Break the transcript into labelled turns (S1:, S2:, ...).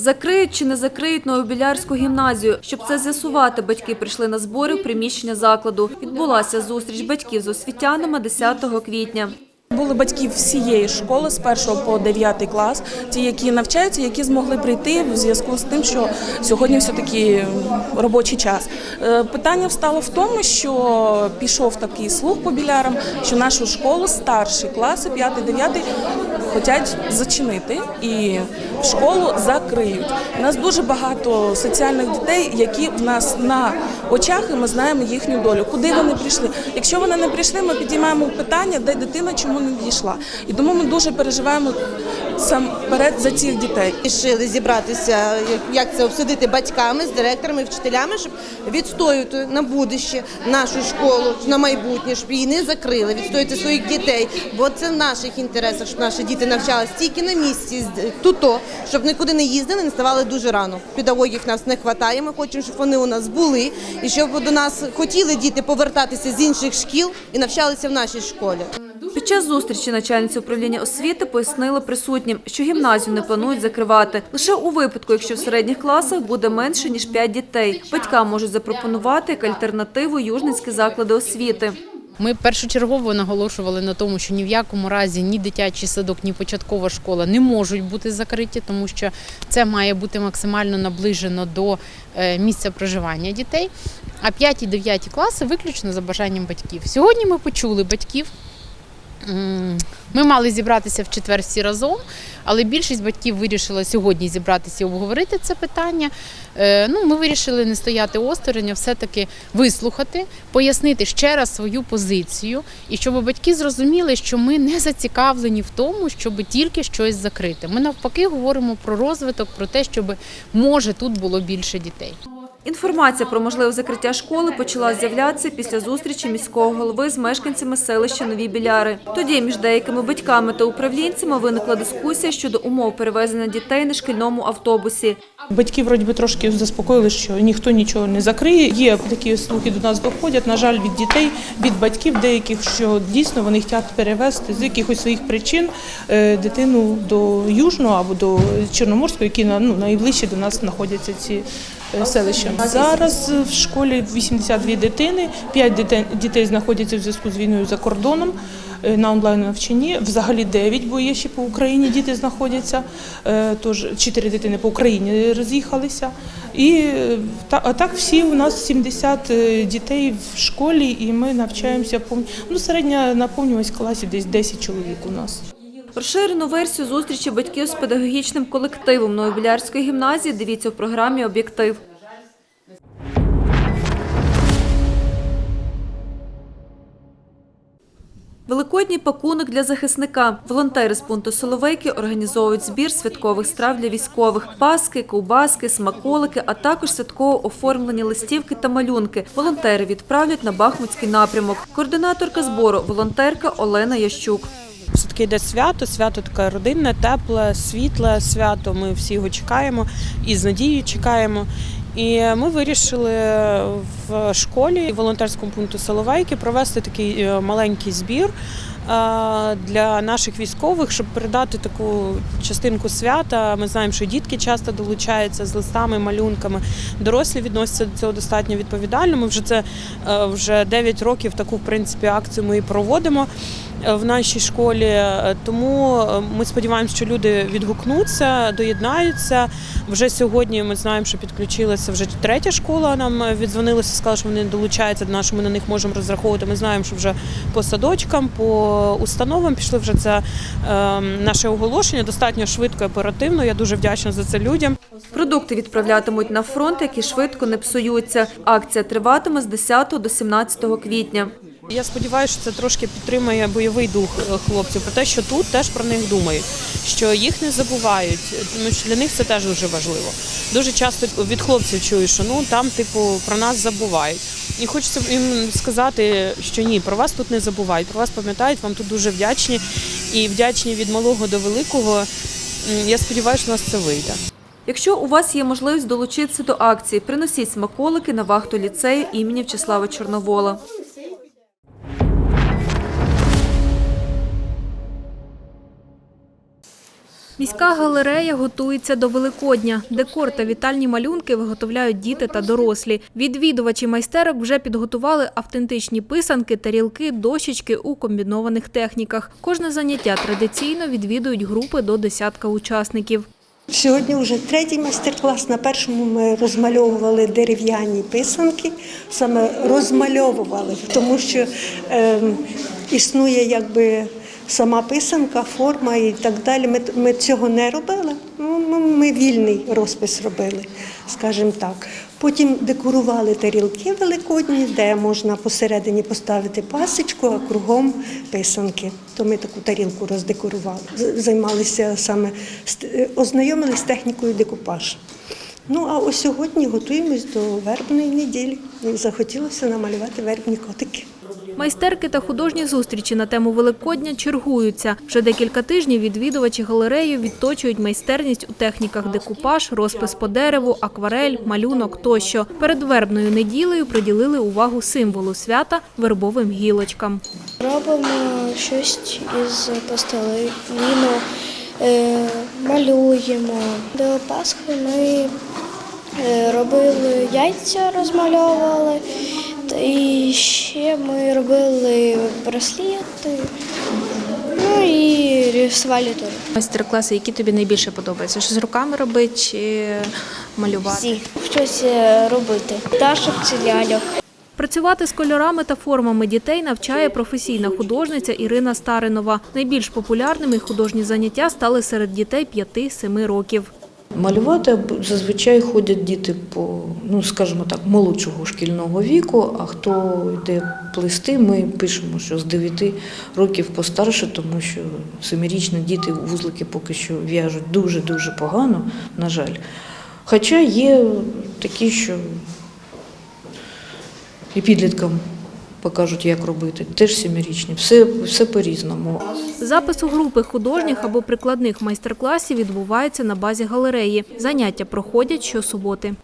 S1: Закриють чи не закриють Новобілярську гімназію. Щоб це з'ясувати, батьки прийшли на збори в приміщення закладу. Відбулася зустріч батьків з освітянами 10 квітня.
S2: Були батьки всієї школи з 1 по 9 клас, ті, які навчаються, які змогли прийти в зв'язку з тим, що сьогодні все-таки робочий час. Е, Питання встало в тому, що пішов такий слух по білярам, що нашу школу старші класи, 5-9, хочуть зачинити і школу закриють. У нас дуже багато соціальних дітей, які в нас на очах, і ми знаємо їхню долю. Куди вони прийшли? Якщо вони не прийшли, ми підіймаємо питання, де дитина чому не дійшла. І тому ми дуже переживаємо сам перед за цих дітей.
S3: Рішили зібратися, як- це обсудити батьками, з директорами, вчителями, щоб відстоювати на будуще нашу школу, на майбутнє, щоб її не закрили, відстоювати своїх дітей. Бо це в наших інтересах, щоб наші діти навчалися тільки на місці, тут-то, щоб нікуди не їздили, не ставали дуже рано. Педагогів нас не вистачає. Ми хочемо, щоб вони у нас були, і щоб до нас хотіли діти повертатися з інших шкіл і навчалися в нашій школі.
S1: Під час зустрічі начальниця управління освіти пояснила присутнім, що гімназію не планують закривати лише у випадку, якщо в середніх класах буде менше ніж 5 дітей. Батькам можуть запропонувати як альтернативу южницькі заклади освіти.
S4: Ми першочергово наголошували на тому, що ні в якому разі ні дитячий садок, ні початкова школа не можуть бути закриті, тому що це має бути максимально наближено до е, місця проживання дітей. А 5 і 9 класи виключно за бажанням батьків. Сьогодні ми почули батьків. Ми мали зібратися в четвер всі разом, але більшість батьків вирішила сьогодні зібратися і обговорити це питання. Е, Ну, ми вирішили не стояти осторонь, а все-таки вислухати, пояснити ще раз свою позицію, і щоб батьки зрозуміли, що ми не зацікавлені в тому, щоб тільки щось закрити. Ми навпаки говоримо про розвиток, про те, щоб може тут було більше дітей.
S1: Інформація про можливе закриття школи почала з'являтися після зустрічі міського голови з мешканцями селища Нові Біляри. Тоді між деякими батьками та управлінцями виникла дискусія щодо умов перевезення дітей на шкільному автобусі.
S2: Батьки вроді би трошки заспокоїли, що ніхто нічого не закриє. Є такі слухи до нас доходять. На жаль, від дітей, від батьків деяких, що дійсно вони хочуть перевезти з якихось своїх причин е, дитину до Южного або до Чорноморського, які ну, найближче до нас знаходяться ці е, селища. Зараз в школі 82 дитини, 5 дітей, знаходяться в зв'язку з війною за кордоном на онлайн навчанні. Взагалі 9, бо є ще по Україні діти знаходяться. Е, Тож 4 дитини по Україні роз'їхалися. І е, а так всі у нас 70 е, дітей в школі, і ми навчаємося. Ну, середня наповнюваність класів десь 10 чоловік у нас.
S1: Розширену версію зустрічі батьків з педагогічним колективом Новобілярської гімназії дивіться в програмі Об'єктив. Великодній пакунок для захисника. Волонтери з пункту Соловейки організовують збір святкових страв для військових: паски, ковбаски, смаколики, а також святково оформлені листівки та малюнки. Волонтери відправлять на Бахмутський напрямок. Координаторка збору волонтерка Олена Ящук.
S5: Все-таки йде свято, свято таке родинне, тепле, світле свято. Ми всі його чекаємо і з надією чекаємо. І ми вирішили в школі волонтерському пункту Соловейки провести такий е, маленький збір е, для наших військових, щоб передати таку частинку свята. Ми знаємо, що дітки часто долучаються з листами, малюнками. Дорослі відносяться до цього достатньо відповідально. Ми вже це е, вже 9 років таку в принципі акцію ми і проводимо в нашій школі. Е, Тому е, ми сподіваємося, що люди відгукнуться, доєднаються. Вже сьогодні ми знаємо, що підключилася вже третя школа. Нам е, віддзвонилися, сказали, що вони долучаються до нас, ми на них можемо розраховувати. Ми знаємо, що вже по садочкам, по установам пішли вже це е, наше оголошення достатньо швидко і оперативно. Я дуже вдячна за це людям.
S1: Продукти відправлятимуть на фронт, які швидко не псуються. Акція триватиме з 10 до 17 квітня.
S5: Я сподіваюся, що це трошки підтримує бойовий дух е, хлопців про те, що тут теж про них думають, що їх не забувають, тому що для них це теж дуже важливо. Дуже часто від хлопців чую, що ну там, типу, про нас забувають. І хочеться їм сказати, що ні, про вас тут не забувають, про вас пам'ятають, вам тут дуже вдячні і вдячні від малого до великого. Я сподіваюся, що у нас це вийде.
S1: Якщо у вас є можливість долучитися до акції, приносіть смаколики на вахту ліцею імені В'ячеслава Чорновола.
S6: Міська галерея готується до Великодня. Декор та вітальні малюнки виготовляють діти та дорослі. Відвідувачі майстерок вже підготували автентичні писанки, тарілки, дощечки у комбінованих техніках. Кожне заняття традиційно відвідують групи до десятка учасників.
S7: Сьогодні вже третій майстер-клас. На першому ми розмальовували дерев'яні писанки, саме розмальовували, тому що е, існує якби сама писанка, форма і так далі. Ми, ми цього не робили. Ну, Ми, ми вільний розпис робили, скажімо так. Потім декорували тарілки великодні, де можна посередині поставити пасочку, а кругом писанки. То ми таку тарілку роздекорували. Займалися саме е, ознайомилися з технікою декупаж. Ну а ось сьогодні готуємось до вербної неділі. Захотілося намалювати вербні котики.
S6: Майстерки та художні зустрічі на тему Великодня чергуються. Вже декілька тижнів відвідувачі галереї відточують майстерність у техніках декупаж, розпис по дереву, акварель, малюнок тощо. Перед вербною неділею приділили увагу символу свята вербовим гілочкам.
S8: Робимо щось із пластиліну, е, малюємо. До Пасхи ми е, робили яйця, розмальовували, і ще ми робили браслети, ну і рисували теж.
S6: Майстер-класи, які тобі найбільше подобаються? Що з руками робити чи малювати?
S8: Всі щось е, робити. Пташок чи ляльок.
S6: Працювати з кольорами та формами дітей навчає професійна художниця Ірина Старинова. Найбільш популярними художні заняття стали серед дітей 5-7 років.
S9: Малювати зазвичай ходять діти по, ну скажімо так, молодшого шкільного віку. А хто йде плести, ми пишемо, що з 9 років постарше, тому що семирічні діти вузлики поки що в'яжуть дуже дуже погано, на жаль. Хоча є такі, що і підліткам покажуть, як робити. Теж сімирічні, Все, все по-різному.
S6: Запис у групи художніх або прикладних майстер-класів відбувається на базі галереї. Заняття проходять щосуботи.